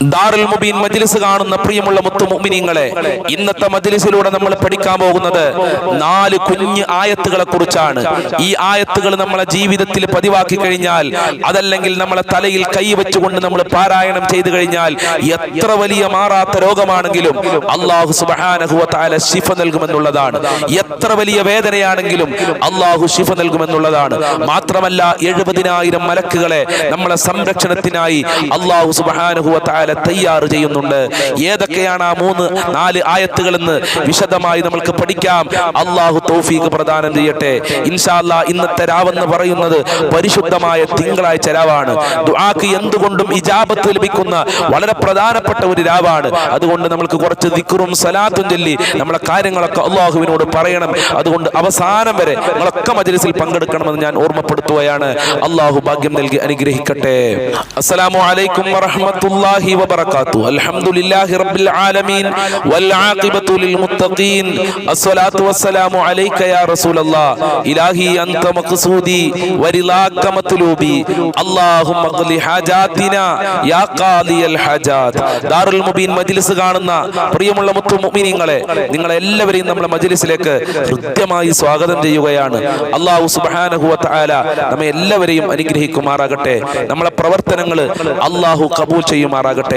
ദാറുൽ മുബീൻ മജ്ലിസ് കാണുന്ന പ്രിയമുള്ള മുത്തു മുഅ്മിനീങ്ങളെ ഇന്നത്തെ മജ്ലിസിലൂടെ നമ്മൾ പഠിക്കാൻ പോകുന്നത് നാല് കുഞ്ഞ് ആയത്തുകളെ കുറിച്ചാണ്. ഈ ആയത്തുകൾ നമ്മളെ ജീവിതത്തിൽ പതിവാക്കി കഴിഞ്ഞാൽ അതല്ലെങ്കിൽ നമ്മളെ തലയിൽ കൈ വെച്ചുകൊണ്ട് നമ്മൾ പാരായണം ചെയ്തു കഴിഞ്ഞാൽ എത്ര വലിയ മാറാത്ത രോഗമാണെങ്കിലും അള്ളാഹു സുബ്ഹാനഹു വ തആല ശിഫ നൽകുമെന്നുള്ളതാണ്. എത്ര വലിയ വേദനയാണെങ്കിലും അള്ളാഹു ശിഫ നൽകുമെന്നുള്ളതാണ്. മാത്രമല്ല എഴുപതിനായിരം മലക്കുകളെ നമ്മളെ സംരക്ഷണത്തിനായി അള്ളാഹു സുബ്ഹാനഹു വ തആല തയ്യാറ് ചെയ്യുന്നുണ്ട്. ഏതൊക്കെയാണ് ആ മൂന്ന് നാല് ആയത്തുകളെന്ന് വിശദമായി നമ്മൾക്ക് പഠിക്കാം. അള്ളാഹു തൗഫീഖ് പ്രദാനം ചെയ്യട്ടെ. ഇൻഷാല്ല ഇന്നത്തെ രാവെന്ന് പറയുന്നത് പരിശുദ്ധമായ തിങ്കളാഴ്ച രാവാണ്. ദുആക്ക് എന്തുകൊണ്ടും ഇജാബത്ത് ലഭിക്കുന്ന വളരെ പ്രധാനപ്പെട്ട ഒരു രാവാണ്. അതുകൊണ്ട് നമ്മൾക്ക് കുറച്ച് ദിക്റും സലാത്തും ചൊല്ലി നമ്മളെ കാര്യങ്ങളൊക്കെ അള്ളാഹുവിനോട് പറയണം. അതുകൊണ്ട് അവസാനം വരെ നിങ്ങളൊക്കെ മജലിസിൽ പങ്കെടുക്കണമെന്ന് ഞാൻ ഓർമ്മപ്പെടുത്തുകയാണ്. അള്ളാഹു ഭാഗ്യം നൽകി അനുഗ്രഹിക്കട്ടെ. അസ്സലാമു അലൈക്കും വറഹ്മത്തുള്ളാഹി കാണുന്ന പ്രിയമുള്ള മുത്തു മുഅ്മിനീങ്ങളെ നിങ്ങളെ എല്ലാവരെയും നമ്മുടെ മജ്ലിസിലേക്ക് കൃത്യമായി സ്വാഗതം ചെയ്യുകയാണ്. അള്ളാഹു തആല നമ്മെ എല്ലാവരെയും അനുഗ്രഹിക്കുമാറാകട്ടെ. നമ്മളെ പ്രവർത്തനങ്ങൾ അള്ളാഹു കബൂൽ ചെയ്യുമാറാകട്ടെ.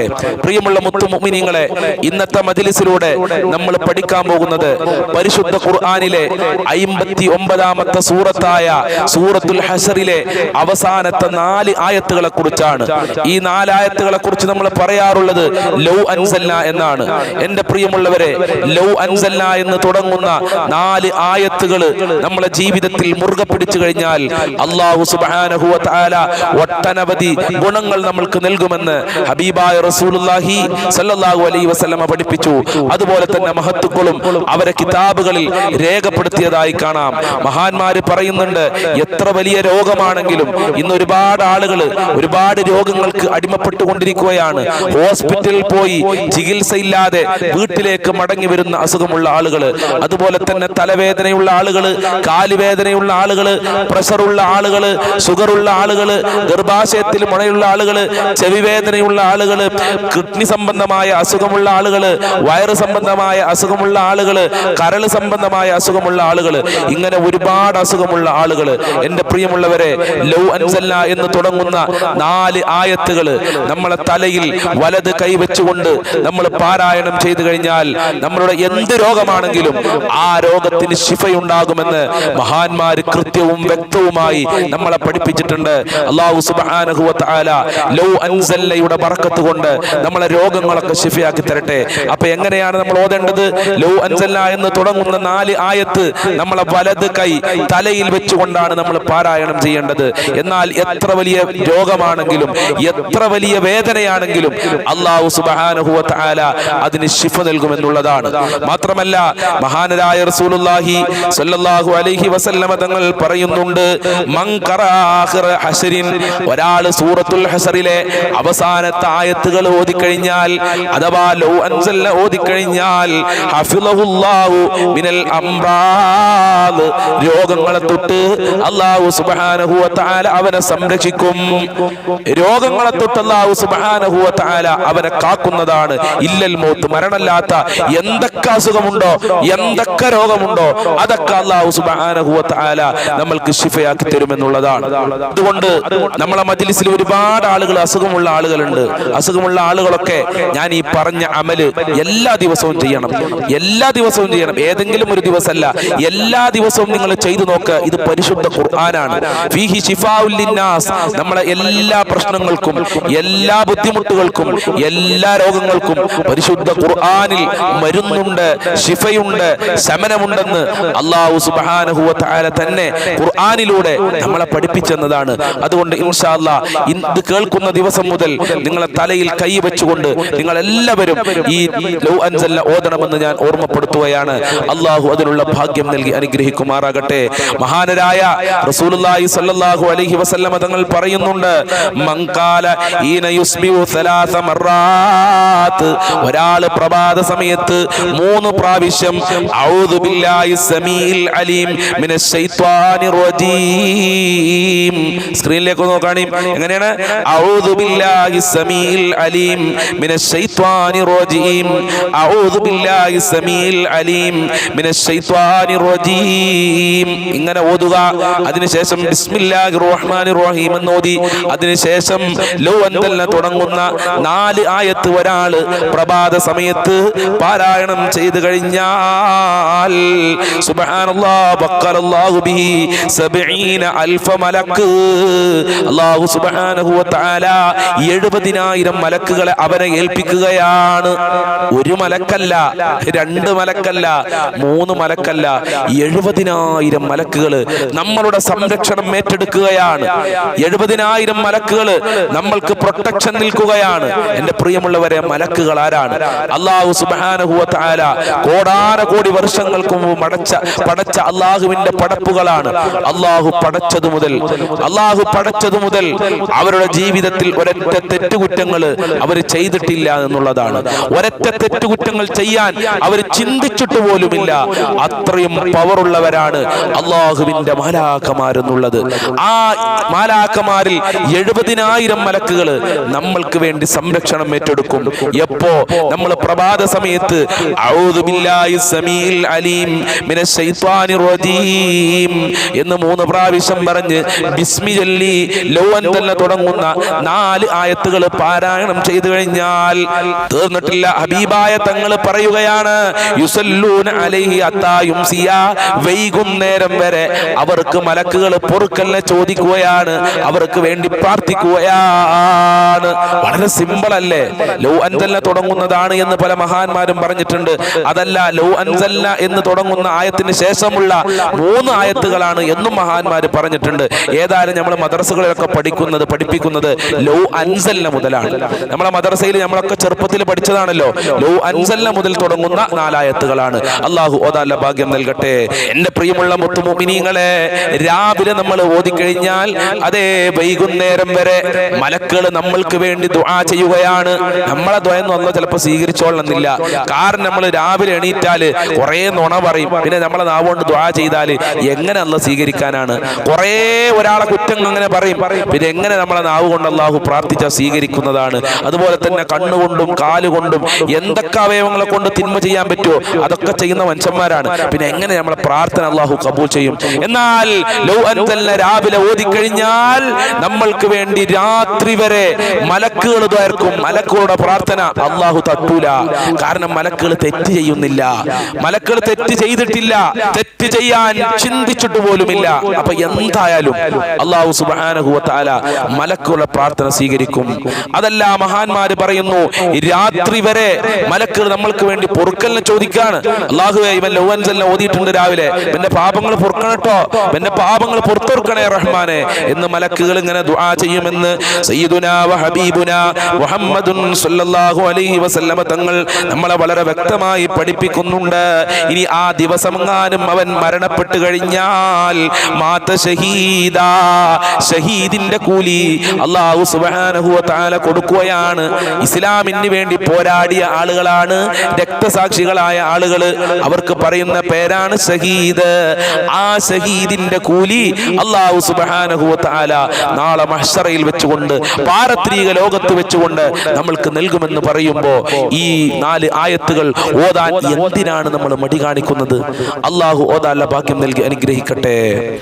പ്രിയമുള്ള മുത്തുമിനിങ്ങളെ ഇന്നത്തെ മജിലിസിലൂടെ നമ്മൾ പഠിക്കാൻ പോകുന്നത് പരിശുദ്ധ ഖുർആാനിലെ അയിമ്പത്തി ഒമ്പതാമത്തെ സൂറത്തായ സൂറത്തുൽ ഹസറിലെ അവസാനത്തെ നാല് ആയത്തുകളെ കുറിച്ചാണ് ഈ നാലായത്തുകളെ കുറിച്ച് നമ്മൾ പറയാറുള്ളത് ലൗ അൻസല്ല എന്നാണ്. എന്റെ പ്രിയമുള്ളവരെ ലൗ അൻസല്ല എന്ന് തുടങ്ങുന്ന നാല് ആയത്തുകൾ നമ്മളെ ജീവിതത്തിൽ മുറുകെ പിടിച്ചു കഴിഞ്ഞാൽ അള്ളാഹു സുബാനഹുല ഒട്ടനവധി ഗുണങ്ങൾ നമ്മൾക്ക് നൽകുമെന്ന് ഹബീബായ റസൂലുള്ളാഹി സല്ലല്ലാഹു അലൈഹി വസല്ലമ പഠിപ്പിച്ചു. അതുപോലെ തന്നെ മഹത്തുക്കളും അവരെ കിതാബുകളിൽ രേഖപ്പെടുത്തിയതായി കാണാം. മഹാന്മാര് പറയുന്നുണ്ട് എത്ര വലിയ രോഗമാണെങ്കിലും ഇന്ന് ഒരുപാട് ആളുകൾ ഒരുപാട് രോഗങ്ങൾക്ക് അടിമപ്പെട്ടുകൊണ്ടിരിക്കുകയാണ്. ഹോസ്പിറ്റലിൽ പോയി ചികിത്സയില്ലാതെ വീട്ടിലേക്ക് മടങ്ങി വരുന്ന അസുഖമുള്ള ആളുകൾ അതുപോലെ തന്നെ തലവേദനയുള്ള ആളുകൾ കാലുവേദനയുള്ള ആളുകൾ പ്രഷറുള്ള ആളുകൾ ഷുഗറുള്ള ആളുകൾ ഗർഭാശയത്തിൽ മുഴയുള്ള ആളുകൾ ചെവിവേദനയുള്ള ആളുകൾ കിഡ്നി സംബന്ധമായ അസുഖമുള്ള ആളുകൾ വയറ് സംബന്ധമായ അസുഖമുള്ള ആളുകൾ കരൾ സംബന്ധമായ അസുഖമുള്ള ആളുകൾ ഇങ്ങനെ ഒരുപാട് അസുഖമുള്ള ആളുകൾ എന്റെ പ്രിയമുള്ളവരെ ലൗ അൻസല്ല എന്ന് തുടങ്ങുന്ന നാല് ആയത്തുകൾ നമ്മളെ തലയിൽ വലത് കൈവച്ചുകൊണ്ട് നമ്മൾ പാരായണം ചെയ്തു കഴിഞ്ഞാൽ നമ്മളുടെ എന്ത് രോഗമാണെങ്കിലും ആ രോഗത്തിന് ശിഫയുണ്ടാകുമെന്ന് മഹാന്മാര് കൃത്യവും വ്യക്തവുമായി നമ്മളെ പഠിപ്പിച്ചിട്ടുണ്ട്. അള്ളാഹു സുബ്ഹാനഹു വ ലൗ അൻസല്ലയുടെ ബറക്കത്ത് കൊണ്ട് നമ്മളെ രോഗങ്ങളൊക്കെ ശിഫിയാക്കി തരട്ടെ. അപ്പൊ എങ്ങനെയാണ് നമ്മൾ ഓതേണ്ടത്? ലോ അൻസല്ല എന്ന് തുടങ്ങുന്ന നാല് ആയത്ത് നമ്മളെ വലത് കൈ തലയിൽ വെച്ചുകൊണ്ടാണ് നമ്മൾ പാരായണം ചെയ്യേണ്ടത്. എന്നാൽ എത്ര വലിയ രോഗമാണെങ്കിലും എത്ര വലിയ വേദനയാണെങ്കിലും അള്ളാഹു സുബ്ഹാനഹു ആല അതിന് ശിഫ നൽകുമെന്നുള്ളതാണ്. മാത്രമല്ല മഹാനരായ റസൂലുല്ലാഹി സല്ലല്ലാഹു അലൈഹി വസല്ലമ തങ്ങൾ പറയുന്നുണ്ട് മങ്കറാഹിർ ഹസരിൻ ഒരാൾ സൂറത്തുൽ ഹസറിലെ അവസാനത്തെ ആയത്തുകൾ ഓതിക്കഴിഞ്ഞാൽ അഥവാ ലൗ അൻസല്ല ഓതിക്കഴിഞ്ഞാൽ മിനൽ അംറാദ് രോഗങ്ങളെ തൊട്ട് അല്ലാഹു സുബ്ഹാനഹു വ തആല അവനെ സംരക്ഷിക്കും. രോഗങ്ങളെ തൊട്ട് അല്ലാഹു സുബ്ഹാനഹു വ തആല അവനെ കാക്കുന്നതാണ്. ഇല്ലൽ മൗത്ത് മരണമില്ലാത്ത എന്തൊക്കെ അസുഖമുണ്ടോ എന്തൊക്കെ രോഗമുണ്ടോ അതൊക്കെ അല്ലാഹു സുബ്ഹാനഹു വ തആല നമ്മൾക്ക് ശിഫയാക്കി തരുമെന്നുള്ളതാണ് അതുകൊണ്ട് നമ്മളെ മജ്ലിസിൽ ഒരുപാട് ആളുകൾ അസുഖമുള്ള ആളുകളുണ്ട്. അസുഖമുള്ള ആളുകളൊക്കെ ഞാൻ ഈ പറഞ്ഞ അമൽ എല്ലാ ദിവസവും ചെയ്യണം. എല്ലാ ദിവസവും ചെയ്യണം. ഏതെങ്കിലും ഒരു ദിവസമല്ല. എല്ലാ ദിവസവും നിങ്ങൾ ചെയ്തു നോക്ക്. ഇത് പരിശുദ്ധ ഖുർആനാണ്. ഫീഹി ശിഫാഉൽ ലിന്നാസ്. നമ്മളെ എല്ലാ പ്രശ്നങ്ങൾക്കും എല്ലാ ബുദ്ധിമുട്ടുകൾക്കും എല്ലാ രോഗങ്ങൾക്കും പരിശുദ്ധ ഖുർആനിൽ മരുന്നുണ്ട് ശിഫയുണ്ട് ശമനമുണ്ടെന്ന് അള്ളാഹു സുബ്ഹാനഹു വ തആല തന്നെ ഖുർആനിലൂടെ നമ്മളെ പഠിപ്പിച്ചെന്നതാണ്. അതുകൊണ്ട് ഇൻഷാ അല്ലാ ഇത് കേൾക്കുന്ന ദിവസം മുതൽ നിങ്ങളെ തലയിൽ കൈ വെച്ചുകൊണ്ട് നിങ്ങൾ എല്ലാവരും ഈ ലൗ അൻസല്ല ഓതണമെന്ന് ഞാൻ ഓർമ്മപ്പെടുത്തുകയാണ്. അള്ളാഹു അതിനുള്ള ഭാഗ്യം നൽകി അനുഗ്രഹിക്കുമാറാകട്ടെ. മഹാനരായ റസൂലുള്ളാഹി സ്വല്ലല്ലാഹു അലൈഹി വസല്ലമ തങ്ങൾ പറയുന്നുണ്ട് മങ്കാല ഈന യുസ്ബിഹു സലാസ മറാത്ത്. ഒരാൾ പ്രഭാത സമയത്ത് മൂന്ന് പ്രാവശ്യം ഔദു ബില്ലാഹി സമീൽ അലീം മിനശ് ശൈത്വാനിർ റജീം. സ്ക്രീനിലേക്ക് നോക്കാണി. എങ്ങനെയാണ്? ഔദു ബില്ലാഹി സമീൽ العليم من الشيطان الرجيم أعوذ بالله السميع العليم من الشيطان الرجيم ഇങ്ങനെ ഓതുക അതിനുശേഷം ബിസ്മില്ലാഹി റഹ്മാൻ റഹീം എന്ന് ഓതി അതിനുശേഷം ലോ അന്തലിനെ തുടങ്ങുന്ന നാല് ആയത്ത് ഒരാള് പ്രഭാത സമയത്ത് പാരായണം ചെയ്തു കഴിഞ്ഞാൽ സുബ്ഹാനല്ലാഹ് ബക്കറല്ലാഹു ബിഹി സബഈന അൽഫ മലക്ക് അല്ലാഹു സുബ്ഹാനഹു വ തആല എഴുപതിനായിരം മലക്കുകളെ അവനെ ഏൽപ്പിക്കുകയാണ്. ഒരു മലക്കല്ല രണ്ട് മലക്കല്ല മൂന്ന് മലക്കല്ല എഴുപതിനായിരം മലക്കുകൾ നമ്മളുടെ സംരക്ഷണം ഏറ്റെടുക്കുകയാണ്. എഴുപതിനായിരം മലക്കുകൾ നമ്മൾക്ക് പ്രൊട്ടക്ഷൻ നിൽക്കുകയാണ്. എന്റെ പ്രിയമുള്ളവരെ മലക്കുകൾ ആരാണ്? അള്ളാഹു സുബാനുഹുല കോടാന കോടി വർഷങ്ങൾക്ക് മുമ്പ് മടച്ച പടച്ച അള്ളാഹുവിന്റെ പടപ്പുകളാണ്. അള്ളാഹു പടച്ചതു മുതൽ അള്ളാഹു പടച്ചതു മുതൽ അവരുടെ ജീവിതത്തിൽ ഒരൊറ്റ തെറ്റുകുറ്റങ്ങൾ അവർ ചെയ്തിട്ടില്ല എന്നുള്ളതാണ്. ഒരൊറ്റ തെറ്റുകുറ്റങ്ങൾ ചെയ്യാൻ അവർ ചിന്തിച്ചിട്ട് പോലുമില്ല. അത്രയും പവറുള്ളവരാണ് അള്ളാഹുവിന്റെ മാലാക്കമാരെന്നുള്ളത് ആ മാലാക്കമാരിൽ എഴുപതിനായിരം മലക്കുകൾ നമ്മൾക്ക് വേണ്ടി സംരക്ഷണം ഏറ്റെടുക്കും. എപ്പോ? നമ്മൾ പ്രഭാത സമയത്ത് അലീം എന്ന് മൂന്ന് പ്രാവശ്യം പറഞ്ഞ് ബിസ്മി ചൊല്ലി തന്നെ തുടങ്ങുന്ന നാല് ആയത്തുകൾ പാരായണം ചെയ്തു കഴിഞ്ഞാൽ തീർന്നിട്ടില്ല. ഹബീബായ തങ്ങൾ പറയുകയാണ് യുസല്ലൂന അലൈഹി വൈകുന്നേരം വരെ അവർക്ക് മലക്കുകൾ പൊറുക്കലിനെ ചോദിക്കുകയാണ് അവർക്ക് വേണ്ടി പ്രാർത്ഥിക്കുകയാണ്. വളരെ സിമ്പിൾ അല്ലേ? ലൗ അൻസല്ല തുടങ്ങുന്നതാണ് എന്ന് പല മഹാന്മാരും പറഞ്ഞിട്ടുണ്ട്. അതല്ല ലൗ അൻസല്ല എന്ന് തുടങ്ങുന്ന ആയത്തിന് ശേഷമുള്ള മൂന്ന് ആയത്തുകളാണ് എന്നും മഹാന്മാർ പറഞ്ഞിട്ടുണ്ട്. ഏതായാലും നമ്മൾ മദ്രസകളിലൊക്കെ പഠിക്കുന്നത് പഠിപ്പിക്കുന്നത് ലൗ അൻസല്ല മുതലാണ്. നമ്മളെ മദർസയിൽ നമ്മളൊക്കെ ചെറുപ്പത്തിൽ പഠിച്ചതാണല്ലോ. ലോ അൻസല്ല മുതൽ തുടങ്ങുന്ന നാലായത്തുകളാണ്. അള്ളാഹു ഓതാല്ല ഭാഗ്യം നൽകട്ടെ. എന്റെ പ്രിയമുള്ള മുത്തുമോമിനിങ്ങളെ രാവിലെ നമ്മൾ ഓതിക്കഴിഞ്ഞാൽ അതേ വൈകുന്നേരം വരെ മലക്കുകൾ നമ്മൾക്ക് വേണ്ടി ദുആ ചെയ്യുകയാണ്. നമ്മളെ ദ്വയെന്ന് വന്നാൽ ചിലപ്പോൾ സ്വീകരിച്ചോളണമെന്നില്ല. കാരണം നമ്മൾ രാവിലെ എണീറ്റാൽ കുറേ നുണ പറയും. പിന്നെ നമ്മളെ നാവുകൊണ്ട് ദ്വാ ചെയ്താൽ എങ്ങനെ അല്ല സ്വീകരിക്കാനാണ്? കുറേ ഒരാളെ കുറ്റങ്ങൾ അങ്ങനെ പറയും. പിന്നെ എങ്ങനെ നമ്മളെ നാവ് കൊണ്ട് അള്ളാഹു പ്രാർത്ഥിച്ചാൽ സ്വീകരിക്കുന്നതാണ്? അതുപോലെ തന്നെ കണ്ണുകൊണ്ടും കാലുകൊണ്ടും എന്തൊക്കെ അവയവങ്ങളെ കൊണ്ട് തിന്മ ചെയ്യാൻ പറ്റുമോ അതൊക്കെ ചെയ്യുന്ന മനുഷ്യന്മാരാണ്. പിന്നെ എങ്ങനെ നമ്മളെ പ്രാർത്ഥന അള്ളാഹു കബൂൽ ചെയ്യും? എന്നാൽ രാവിലെ ഓതിക്കഴിഞ്ഞാൽ നമ്മൾക്ക് വേണ്ടി രാത്രി വരെ മലക്കുകൾ ദ്വാർക്കും മലക്കുകളുടെ പ്രാർത്ഥന അള്ളാഹു തട്ടൂല കാരണം മലക്കുകൾ തെറ്റ് ചെയ്യുന്നില്ല. മലക്കുകൾ തെറ്റ് ചെയ്തിട്ടില്ല. തെറ്റ് ചെയ്യാൻ ചിന്തിച്ചിട്ട് പോലുമില്ല. അപ്പൊ എന്തായാലും അള്ളാഹു സുബാനഹുവ താല മലക്കുകളുടെ പ്രാർത്ഥന സ്വീകരിക്കും. അതല്ല മഹാന്മാര് പറയുന്നു രാത്രി വരെ മലക്കുകൾ നമ്മൾക്ക് വേണ്ടി പൊറുക്കലിനെ ചോദിക്കാണ് അള്ളാഹുവെ ഇവൻ ലൗവൻസലിനെ ഓതിയിട്ടുണ്ട് രാവിലെ. എന്റെ പാപങ്ങൾ പൊറുക്കണട്ടോ എന്റെ പാപങ്ങൾ പുറത്തൊറുക്കണേ റഹ്മാനെ. എന്ന് മലക്കുകൾ ഇങ്ങനെ ദുആ ചെയ്യുമെന്ന് സയ്യിദുനാ വ ഹബീബുനാ മുഹമ്മദുൻ സല്ലല്ലാഹു അലൈഹി വസല്ലമ തങ്ങൾ നമ്മളെ വളരെ വ്യക്തമായി പഠിപ്പിക്കുന്നുണ്ട്. ഇനി ആ ദിവസമെങ്ങാനും അവൻ മരണപ്പെട്ടു കഴിഞ്ഞാൽ മാത ഷഹീദ ഷഹീദിന്റെ കൂലി അള്ളാഹു സുബ്ഹാനഹു വ തആല കൊടുക്കുകയാണ് ഇസ്ലാമിന് വേണ്ടി പോരാടിയ ആളുകളാണ്. രക്തസാക്ഷികളായ ആളുകൾ അവർക്ക് പറയുന്ന പേരാണ് ഷഹീദ്. ആ ഷഹീദിന്റെ കൂലി അള്ളാഹു സുബാനഹുല നാളെ മഹ്സറയിൽ വെച്ചുകൊണ്ട് പാരത്രിക ലോകത്ത് വെച്ചുകൊണ്ട് നമ്മൾക്ക് നൽകുമെന്ന് പറയുമ്പോൾ ഈ നാല് ആയത്തുകൾ ഓതാൻ എന്തിനാണ് നമ്മൾ മടി കാണിക്കുന്നത്? അള്ളാഹു ഓതാല്ല ഭാഗ്യം നൽകി അനുഗ്രഹിക്കട്ടെ.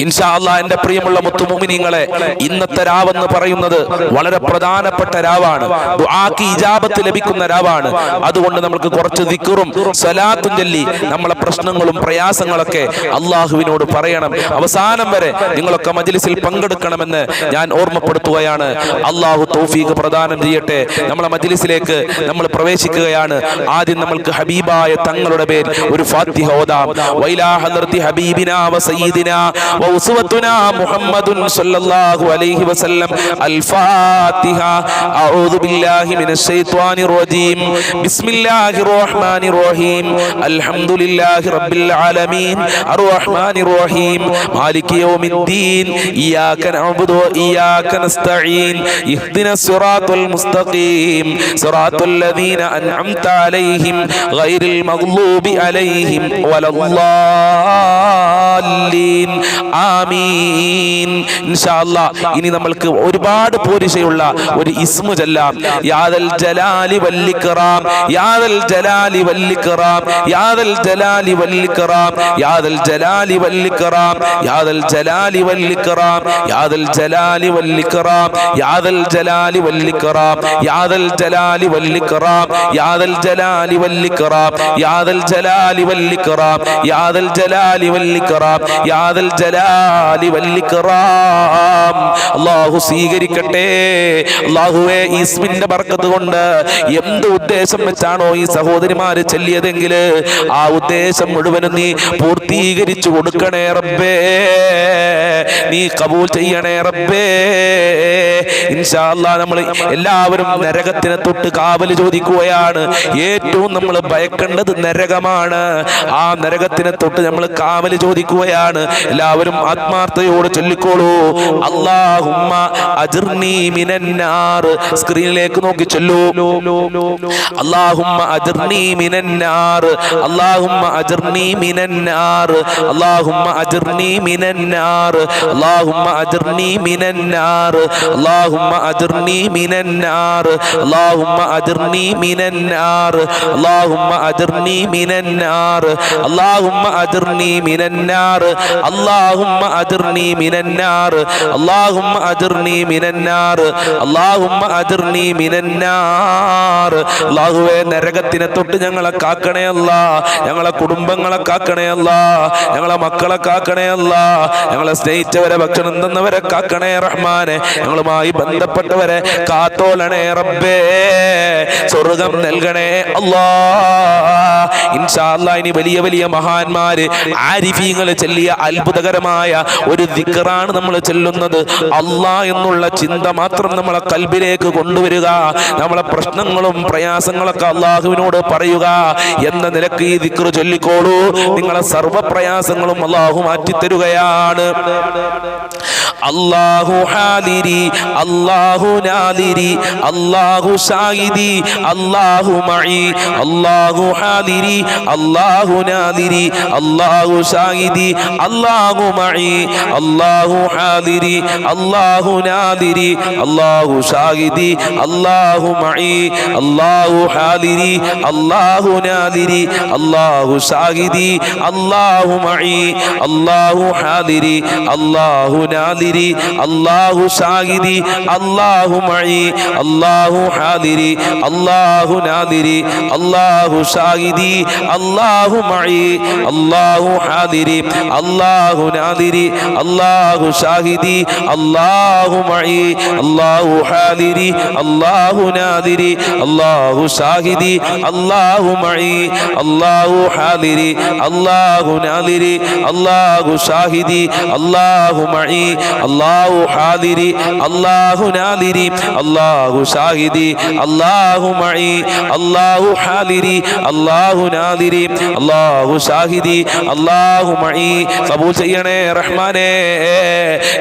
ഇൻഷാ അള്ളാഹ് എന്റെ പ്രിയമുള്ള മുത്തുമോമിനിങ്ങളെ ഇന്നത്തെ രാവെന്ന് പറയുന്നത് വളരെ പ്രധാനപ്പെട്ട രാവാണ്. ദുആക്ക് ഇജാബത്ത് ലഭിക്കുന്ന രാവാണ് അതുകൊണ്ട് നമ്മൾക്ക് കുറച്ച് ദിക്കറും സലാത്തും ചൊല്ലി നമ്മളെ പ്രശ്നങ്ങളും പ്രയാസങ്ങളൊക്കെ അള്ളാഹുവിനോട് പറയണം. അവസാനം വരെ നിങ്ങളൊക്കെ മജ്ലിസിൽ പങ്കെടുക്കണമെന്ന് ഞാൻ ഓർമ്മപ്പെടുത്തുകയാണ്. അള്ളാഹു തൗഫീഖ് പ്രദാനം ചെയ്യട്ടെ. നമ്മളെ മജ്ലിസിലേക്ക് നമ്മൾ പ്രവേശിക്കുകയാണ്. ആദ്യം നമ്മൾക്ക് ഹബീബായ തങ്ങളുടെ പേര് ഒരു ഫാത്തിഹ ഓതാം. വൈലാ ഹദർത്തി ഹബീബിന വ സയ്യിദിന വ ഉസ്വത്തുനാ മുഹമ്മദുൻ സല്ലല്ലാഹു അലൈഹി വസല്ലം. അൽ ഫാത്തിഹ അഊദു ബില്ലാഹി الله الرحمن റജീം ബിസ്മില്ലാഹിർ റഹ്മാനിർ റഹീം അൽഹംദുലില്ലാഹി റബ്ബിൽ ആലമീൻ. مالك റഹീം മാലികി യൗമിദ്ദീൻ. ഇയ്യാക നഅബുദു വ ഇയ്യാക നസ്തഈൻ. المستقيم صراط മുസ്തഖീം. സിറാത്തുൽ عليهم അൻഅംത അലൈഹിം. عليهم ولا അലൈഹിം. വലല്ലാലീൻ. ആമീൻ. ഇൻഷാ الله ഇനി നമ്മൾക്ക് ഒരുപാട് പോരിശയുള്ള ഒരു ഇസ്മു ചൊല്ലാം السلام يا ذا الجلال والإكرام يا ذا الجلال والإكرام يا ذا الجلال والإكرام يا ذا الجلال والإكرام يا ذا الجلال والإكرام يا ذا الجلال والإكرام يا ذا الجلال والإكرام يا ذا الجلال والإكرام يا ذا الجلال والإكرام يا ذا الجلال والإكرام يا ذا الجلال والإكرام يا ذا الجلال والإكرام الله سيغري كتي الله هو ഇസ്മിന്റെ ബർക്കത്ത് കൊണ്ട് എന്ത് ഉദ്ദേശം വെച്ചാണോ ഈ സഹോദരിമാര് ചെല്ലിയതെങ്കിൽ ആ ഉദ്ദേശം മുഴുവനും നീ പൂർത്തീകരിച്ചു കൊടുക്കണേ റബ്ബേ. നീ കബൂൽ ചെയ്യണേ റബ്ബേ. ഇൻഷാ അല്ലാ നമ്മൾ എല്ലാവരും നരകത്തിനെ തൊട്ട് കാവൽ ചോദിക്കുകയാണ്. ഏറ്റവും നമ്മൾ ഭയക്കേണ്ടത് നരകമാണ്. ആ നരകത്തിനെ തൊട്ട് നമ്മൾ കാവൽ ചോദിക്കുകയാണ്. എല്ലാവരും ആത്മാർത്ഥയോട് ചൊല്ലിക്കോളൂ. അള്ളാഹുമ്മ അജിർനി മിനന്നാർ. സ്ക്രീനിലേക്ക് നോക്കി ചൊല്ലൂ അള്ളാഹുമ്മ അജ്ർനീ മിനന്നാർ അല്ലാഹുമ്മ അജ്ർനീ മിനന്നാർ അള്ളാഹുമ്മ അജ്ർനീ മിനന്നാർ അല്ലാഹുമ്മ അജ്ർനീ മിനന്നാർ അള്ളാഹുമ്മ അജ്ർനീ മിനന്നാർ അല്ലാഹുമ്മ അജ്ർനീ മിനന്നാർ അല്ലാഹുമ്മ അജ്ർനീ മിനന്നാർ അല്ലാഹുമ്മ അജ്ർനീ മിനന്നാർ അല്ലാഹുമ്മ അജ്ർനീ മിനന്നാർ അല്ലാഹുമ്മ അജ്ർനീ മിനന്നാർ അല്ലാഹുമ്മ അജിർനി മിനന്നാർ. നരകത്തിനെ തൊട്ട് ഞങ്ങളെ കാക്കണേ അല്ല. ഞങ്ങളെ കുടുംബങ്ങളെ കാക്കണേ അല്ല. ഞങ്ങളെ മക്കളെ കാക്കണേ അല്ല. ഞങ്ങളെ സ്നേഹിച്ചവരെ ഭക്ഷണം തന്നവരെ കാക്കണേ റഹ്മാനെ. ഞങ്ങളുമായി ബന്ധപ്പെട്ടവരെ കാത്തോളണേ റബ്ബേ. സ്വർഗം നൽകണേ അല്ലാ. ഇൻഷാല്ല ഇനി വലിയ വലിയ മഹാന്മാര് ആരിഫീങ്ങൾ ചെല്ലിയ അത്ഭുതകരമായ ഒരു ദിക്കറാണ് നമ്മൾ ചെല്ലുന്നത്. അല്ലാ എന്നുള്ള ചിന്ത മാത്രം നമ്മളെ കൽബിലേക്ക് കൊണ്ടുവരിക. നമ്മളെ പ്രശ്നങ്ങളും പ്രയാസങ്ങളൊക്കെ അള്ളാഹുവിനോട് പറയുക എന്ന നിലയ്ക്ക് ഈ ദിക്ർ ചൊല്ലിക്കോളൂ. നിങ്ങളെ സർവ പ്രയാസങ്ങളും അള്ളാഹു മാറ്റിത്തരുകയാണ്. അല്ലാഹു ഹാലിരി അല്ലാഹു നാലിരി അല്ലാഹു ഷാഹിദി അല്ലാഹു മഈ അല്ലാഹു ഹാലിരി അല്ലാഹു നാലിരി അല്ലാഹു ഷാഹിദി അല്ലാഹു മഈ അല്ലാഹു ഹാലിരി അല്ലാഹു നാലിരി അല്ലാഹു ഷാഹിദി അള്ളാഹു മഴി അള്ളാഹു ഹാദിരി അള്ളാഹു നാദിരി അള്ളാഹു സാഹിദി അള്ളാഹു മഴി അള്ളാഹു ഹാദിരി അള്ളാഹു നാദിരി അള്ളാഹു സാഹിദി അള്ളാഹു മഴി അള്ളാഹു ഹാദിരി അള്ളാഹു നാദിരി അള്ളാഹു സാഹിദി അള്ളാഹു മഴി അള്ളാഹു ഹാദിരി അള്ളാഹു നാദിരി അള്ളാഹു സാഹിദി അള്ളാഹു മഴി അള്ളാഹു ഹാദിരി അല്ലാഹു നാദിരി അല്ലാഹു ഷാഹിദി അല്ലാഹു മഈ അല്ലാഹു ഹാദിരി അല്ലാഹു നാദിരി അല്ലാഹു ഷാഹിദി അല്ലാഹു മഈ അല്ലാഹു ഹാദിരി അല്ലാഹു നാദിരി അല്ലാഹു ഷാഹിദി അല്ലാഹു മഈ അല്ലാഹു ഹാദിരി അല്ലാഹു നാദിരി അല്ലാഹു ഷാഹിദി അല്ലാഹു മഈ. ഖബൂൽ ചെയ്യണേ റഹ്മാനേ.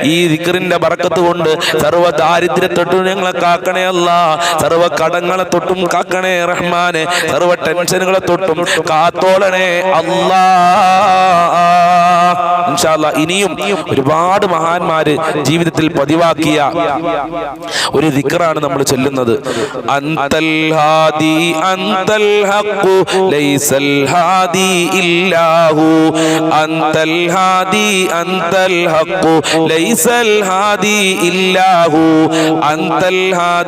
ഈ ദിക്റിന്റെ ബർക്കത്ത് കൊണ്ട് സർവ ദാരിദ്ര്യത്തൊട്ടു ഞങ്ങളെ കാക്കണേ. അല്ല. സർവ കടങ്ങളെ തൊട്ടും കാക്കണേ റഹ്മാനെ. സർവ ടെൻഷനുകളെ തൊട്ടും കാത്തോളണേ അല്ലാ. ഇനിയും ഒരുപാട് മഹാന്മാര് ജീവിതത്തിൽ പതിവാക്കിയ ഒരു ദിക്കറാണ് നമ്മൾ ചെല്ലുന്നത്. അന്തൽ ഹാദി ഹഖു ലൈസൽ ഹാദി ഇല്ലാഹു. ഹാദി ഹഖു ലൈസൽ ഹാദി ഇല്ലാഹു. ഹാദി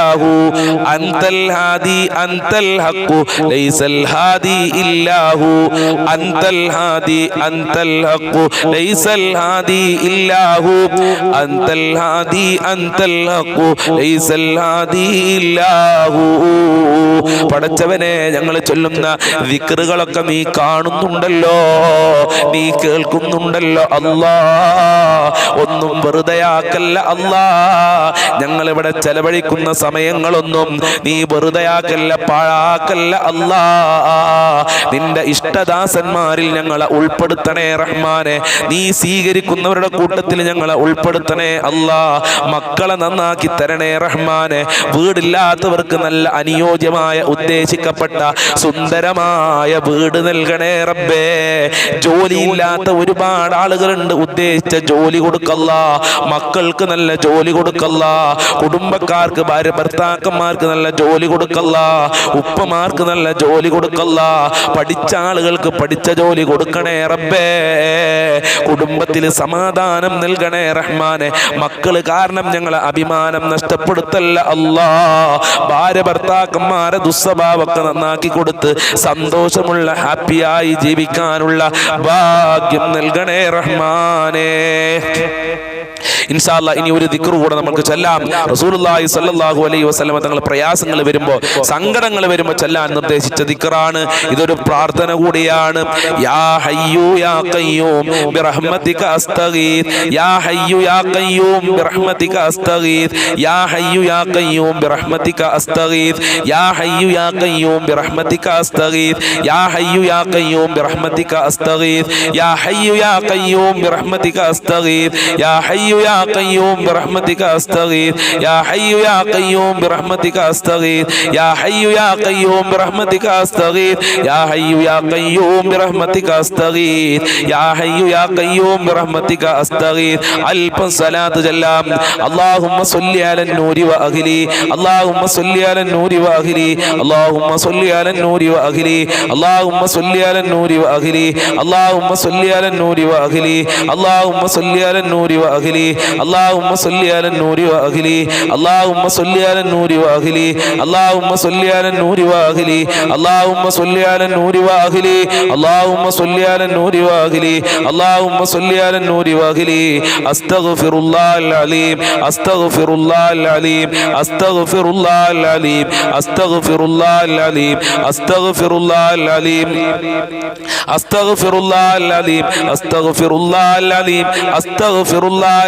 ഇല്ലാഹു. അന്തൽ ഹാദി അന്തൽ ഹഖു ലൈസൽ ഹാദി ഇല്ലാഹു. അന്തൽ ഹാദി അന്തൽ ഹഖു ലൈസൽ ഹാദി ഇല്ലാഹു. അന്തൽ ഹാദി അന്തൽ ഹഖു ലൈസൽ ഹാദി ഇല്ലാഹു. പടച്ചവനെ ഞങ്ങൾ ചൊല്ലുന്ന വിക്റുകളൊക്കെ നീ കാണുന്നുണ്ടല്ലോ. നീ കേൾക്കുന്നുണ്ടല്ലോ. അല്ലാ. ഒന്നും വെറുതെയാക്കല്ല അല്ലാ. ഞങ്ങൾ ഇവിടെ ചെലവഴിക്കുന്ന സമയങ്ങളൊന്നും നീ വെറുതെയാക്കല്ല പാഴാക്കല്ല അല്ലാ. നിന്റെ ഇഷ്ടദാസന്മാരിൽ ഞങ്ങളെ ഉൾപ്പെടുത്തണേ റഹ്മാനെ. നീ സ്വീകരിക്കുന്നവരുടെ കൂട്ടത്തിൽ ഞങ്ങളെ ഉൾപ്പെടുത്തണേ അല്ലാ. മക്കളെ നന്നാക്കി തരണേ റഹ്മാനെ. വീടില്ലാത്തവർക്ക് നല്ല അനുയോജ്യമായ ഉദ്ദേശിക്കപ്പെട്ട സുന്ദരമായ വീട് നൽകണേ റബ്ബേ. ജോലിയില്ലാത്ത ഒരുപാട് ആളുകളുണ്ട് ഉദ്ദേശിച്ച ജോലി കൊടുക്കല്ല. മക്കൾക്ക് നല്ല ജോലി കൊടുക്കല്ല. കുടുംബക്കാർക്ക് ഭാര്യ ഭർത്താക്കന്മാർക്ക് നല്ല ജോലി കൊടുക്കല്ല ഉപ്പമാർക്ക് നല്ല ജോലി കൊടുക്കല്ല പഠിച്ച ആളുകൾക്ക് പഠിച്ച ജോലി കൊടുക്കണേ റബ്ബേ. കുടുംബത്തിൽ സമാധാനം നൽകണേ റഹ്മാനെ. മക്കൾ കാരണം ഞങ്ങളെ അഭിമാനം നഷ്ടപ്പെടുത്തല്ല അല്ലാ. ഭാര്യ ഭർത്താക്കന്മാരെ ദുസ്വഭാവമൊക്കെ നന്നാക്കി കൊടുത്ത് സന്തോഷമുള്ള ഹാപ്പിയായി ജീവിക്കാനുള്ള ഭാഗ്യം നൽകണേ റഹ്മാനേ. ഇൻഷാല്ല ഇനി ഒരു ദിക്റ് കൂടെ നമുക്ക് ചെല്ലാം. റസൂലുള്ളാഹി സ്വല്ലല്ലാഹു അലൈഹി വസല്ലം തങ്ങൾ പ്രയാസങ്ങൾ വരുമ്പോൾ സങ്കടങ്ങൾ വരുമ്പോൾ ചെല്ലാൻ നിർദ്ദേശിച്ച ദിക്റാണ്. ഇതൊരു പ്രാർത്ഥന കൂടിയാണ്. യാ ഹയ്യു യാ ഖയ്യൂം ബിറഹ്മതിക അസ്തഗീത്. യാ ഹയ്യു യാ ഖയ്യൂം ബിറഹ്മതിക അസ്തഗീത്. യാ ഹയ്യു യാ ഖയ്യൂം ബിറഹ്മതിക അസ്തഗീത്. യാ ഹയ്യു യാ ഖയ്യൂം ബിറഹ്മതിക അസ്തഗീത്. യാ ഹയ്യു യാ ഖയ്യൂം ബിറഹ്മതിക അസ്തഗീത്. യാ ഹയ്യു യാ ഖയ്യൂം ബിറഹ്മതിക അസ്തഗീത്. യാ ഹയ്യു يا قيوم برحمتك استغيث يا حي يا قيوم برحمتك استغيث يا حي يا قيوم برحمتك استغيث يا حي يا قيوم برحمتك استغيث يا حي يا قيوم برحمتك استغيث الف صلاه ചൊല്ലാം اللهم صل على النور واهلي اللهم صل على النور واهلي اللهم صل على النور واهلي اللهم صل على النور واهلي اللهم صل على النور واهلي اللهم صل على النور واهلي اللهم صل على النور واهلي اللهم صل على النور واهلي اللهم صل على النور واهلي اللهم صل على النور واهلي اللهم صل على النور واهلي اللهم صل على النور واهلي استغفر الله العليم استغفر الله العليم استغفر الله العليم استغفر الله العليم استغفر الله العليم استغفر الله العليم استغفر الله العليم استغفر الله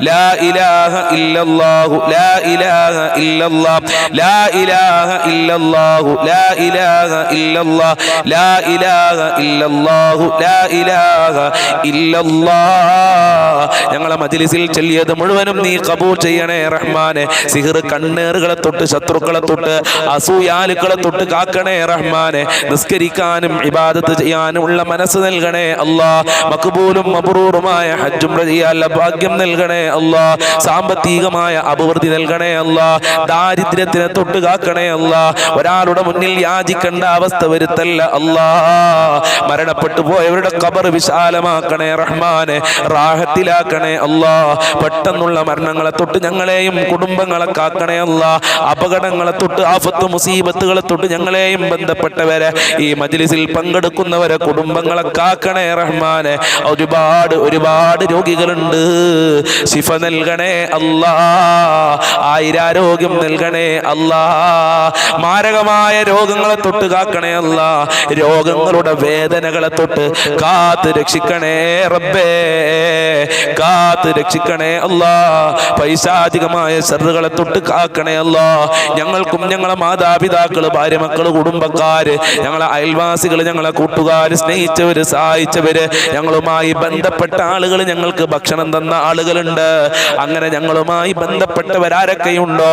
لا اله الا الله لا اله الا الله لا اله الا الله لا اله الا الله لا اله الا الله لا اله الا الله ഞങ്ങളെ മജ്ലിസിൽ ചൊല്ലിയത് മുഴുവനും നീ കബൂൽ ചെയ്യണേ റഹ്മാനെ സിഹിർ കണ്ണേറുകളെ തൊട്ട് ശത്രുക്കളെ തൊട്ട് അസൂയാലുക്കളെ തൊട്ട് കാക്കണേ റഹ്മാനെ നിസ്കരിക്കാനും ഇബാദത്ത് ചെയ്യാനും ഉള്ള മനസ്സ് നൽകണേ അല്ലാ മക്ബൂലും മബ്രൂറുമായ ഹജ്ജും ചെയ്യാനുള്ള ഭാഗ്യം നൽകണേ അല്ലാ. സാമ്പത്തികമായ അഭിവൃദ്ധി നൽകണേ അല്ല. ദാരിദ്ര്യത്തിനെ തൊട്ട് കാക്കണേ അല്ല. ഒരാളുടെ മുന്നിൽ യാചിക്കേണ്ട അവസ്ഥ വരുത്തല്ല അല്ല. മരണപ്പെട്ടു പോയവരുടെ കബർ വിശാലമാക്കണേ റഹ്മാനെ. റാഹത്തിലാക്കണേ അല്ല. പെട്ടെന്നുള്ള മരണങ്ങളെ തൊട്ട് ഞങ്ങളെയും കുടുംബങ്ങളെ കാക്കണേ അല്ല. അപകടങ്ങളെ തൊട്ട് ആഫത്ത് മുസീബത്തുകളെ തൊട്ട് ഞങ്ങളെയും ബന്ധപ്പെട്ടവരെ ഈ മജ്ലിസിൽ പങ്കെടുക്കുന്നവരെ കുടുംബങ്ങളെ കാക്കണേ റഹ്മാനെ. ഒരുപാട് ഒരുപാട് രോഗികളുണ്ട്. ശിഫ നൽകണേ അല്ലാ. ആയിരാരോഗ്യം നൽകണേ അല്ലാ. മാരകമായ രോഗങ്ങളെ തൊട്ട് കാക്കണേ അല്ല. രോഗങ്ങളുടെ വേദനകളെ തൊട്ട് കാത്ത് രക്ഷിക്കണേ റബ്ബേ. കാത്ത് രക്ഷിക്കണേ അല്ലാ. പൈശാചികമായ സെറുകളെ തൊട്ട് കാക്കണേ അല്ല. ഞങ്ങൾക്കും ഞങ്ങളെ മാതാപിതാക്കൾ ഭാര്യ മക്കൾ കുടുംബക്കാര് ഞങ്ങളെ അയൽവാസികൾ ഞങ്ങളെ കൂട്ടുകാര് സ്നേഹിച്ചവര് സഹായിച്ചവര് ഞങ്ങളുമായി ബന്ധപ്പെട്ട ആളുകൾ ഞങ്ങൾക്ക് ഭക്ഷണം തന്ന ആളുകളുണ്ട് അങ്ങനെ ഞങ്ങളുമായി ബന്ധപ്പെട്ടവരാരൊക്കെയുണ്ടോ?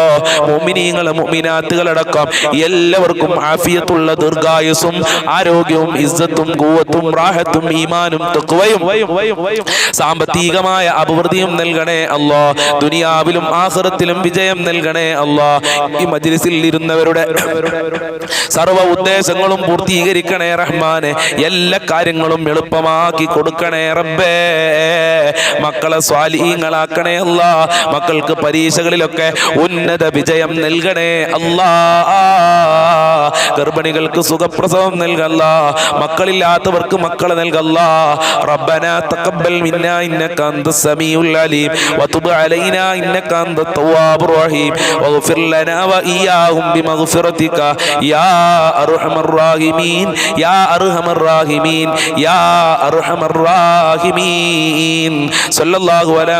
മോമിനീങ്ങളും മോമിനാത്തുകളടക്കം എല്ലാവർക്കും ആഫിയത്തുള്ള ദീർഘായുസും ആരോഗ്യവും ഇസ്സത്തും കൂവത്തും റാഹത്തും ഈമാനും തൊക്കുവയും സാമ്പത്തികമായ അഭിവൃദ്ധിയും നൽകണേ അല്ലോ. ദുനിയാവിലും ആഹൃത്തിലും വിജയം നൽകണേ അല്ലോ. ഈ മജ്ലിസിൽ ഇരുന്നവരുടെ സർവ ഉദ്ദേശങ്ങളും പൂർത്തീകരിക്കണേ റഹ്മാനെ. എല്ലാ കാര്യങ്ങളും എളുപ്പമാക്കി കൊടുക്കണേ റബ്ബേ. മക്കളെ സ്വാലി സ്വാലിഹീങ്ങളാക്കണേ അല്ല. മക്കൾക്ക് പരീക്ഷകളിലൊക്കെ ഉന്നത വിജയം നൽകണേ അല്ല. ഗർഭിണികൾക്ക് സുഖപ്രസവം നൽകല്ല. മക്കളില്ലാത്തവർക്ക് മക്കളെ നൽകല്ല. റബ്ബന തഖബ്ബൽ മിന്നാ ഇന്നക അന്ത സമീഉൽ അലീം. വതുബ് അലൈനാ ഇന്നക അന്ത തവ്വാബുർ റഹീം. വഗ്ഫിർ ലനാ വഇയ്യാഹും ബിമഗ്ഫിറതിക. യാ അർഹമർ റാഹിമീൻ. യാ അർഹമർ റാഹിമീൻ. യാ അർഹമർ റാഹിമീൻ. സല്ലല്ലാഹു അലാ